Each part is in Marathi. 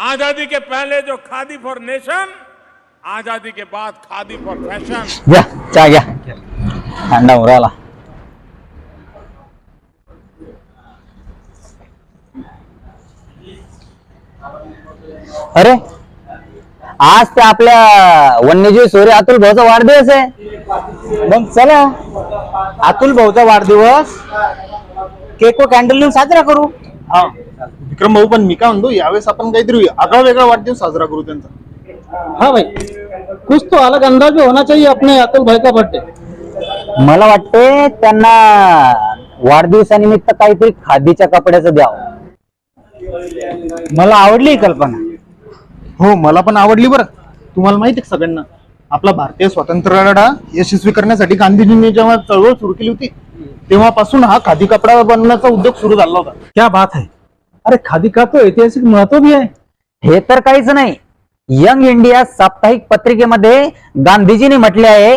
आजादी के पहले जो खादी फॉर नेशन आजादी के बाद खादी फॉर फैशन घ्या चहा घ्या अरे आज ते आपल्या वन्यजीव सोरे अतुल भाऊचा वाढदिवस आहे. मग चला अतुल भाऊचा वाढदिवस. केक व कॅन्डल साजरा करू. हा. विक्रम भाऊ पण मी काय म्हणतो यावेळेस आपण काहीतरी आगळा वेगळा वाढदिवस साजरा करू त्यांचा. हाँ भाई कुछ तो अलग अंदाज में होना चाहिए अपने अतुल भाई का बर्थडे मला वाटते त्यांना वाढदिवसानिमित्त काहीतरी खादीच्या कपड्याचं द्यावं. मला आवडली ही कल्पना. हो मला पण आवडली बरं. तुम्हाला माहिती आहे का सगळ्यांना? आपला भारतीय स्वातंत्र्य लढा यशस्वी करण्यासाठी गांधीजींनी जेव्हा चळवळ सुरू केली होती तेव्हापासून हा खादी कपडा बनवण्याचा उद्योग सुरू झाला होता. क्या बात है. अरे खादी का तो ऐतिहासिक महत्त्व भी है? हे तर काहीच नाही. यंग इंडिया साप्ताहिक पत्रिकेमध्ये गांधीजींनी म्हटले आहे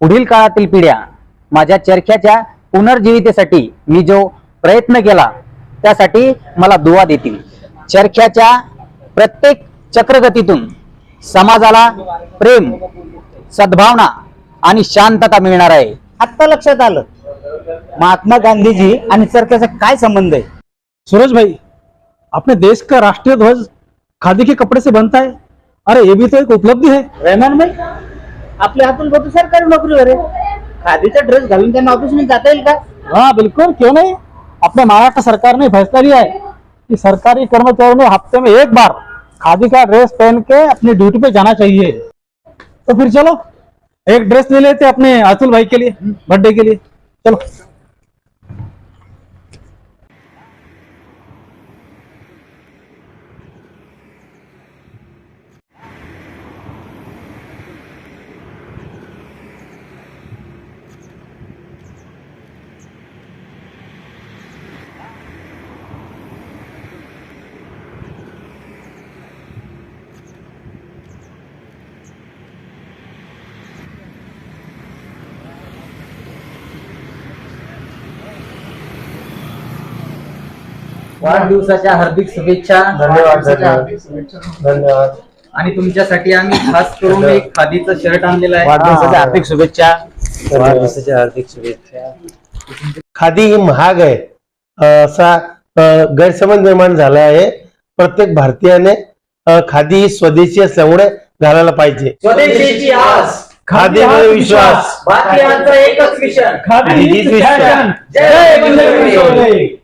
पुढील काळातील पिढ्या माझ्या चरख्याच्या पुनर्जीवितेसाठी मी जो प्रयत्न केला त्यासाठी मला दुवा देतील. चरख्याच्या प्रत्येक चक्रगतीतून समाजाला प्रेम सद्भावना आणि शांतता मिळणार आहे. आत्ता लक्षात आलं. महात्मा गांधीजी आणि चरख्याचा काय संबंध आहे? सूरज भाई अपने देश का राष्ट्रीय ध्वज खादी के कपड़े से बनता है? अरे ये भी तो एक उपलब्धि है। रहमान भाई आपले अतुल भाऊ सरकारी नोकरीवर आहे खादीचा ड्रेस घालून त्यांना ऑफिसमध्ये जाता येईल का? हाँ बिल्कुल क्यों नहीं? अपने महाराष्ट्र सरकार ने फैसला लिया है कि सरकारी कर्मचारियों ने हफ्ते में एक बार खादी का ड्रेस पहन के अपनी ड्यूटी पे जाना चाहिए। तो फिर चलो एक ड्रेस ले लेते अपने अतुल भाई के लिए बर्थडे के लिए। चलो। वाढदिवसाच्या हार्दिक शुभेच्छा धन्यवाद धन्यवाद. आणि तुमच्यासाठी आम्ही खास करून एक खादीचं शर्ट आणलेलं आहे. वाढदिवसाच्या हार्दिक शुभेच्छा. वाढदिवसाच्या हार्दिक शुभेच्छा. खादी ही महाग आहे. असा गैरसमज निर्माण झाला आहे. प्रत्येक भारतीयाने खादी ही स्वदेशी असल्यामुळे घालायला पाहिजे. स्वदेशीची आस. खादीवर विश्वास. बाकी यांचा एकच विषय. खादी. जय.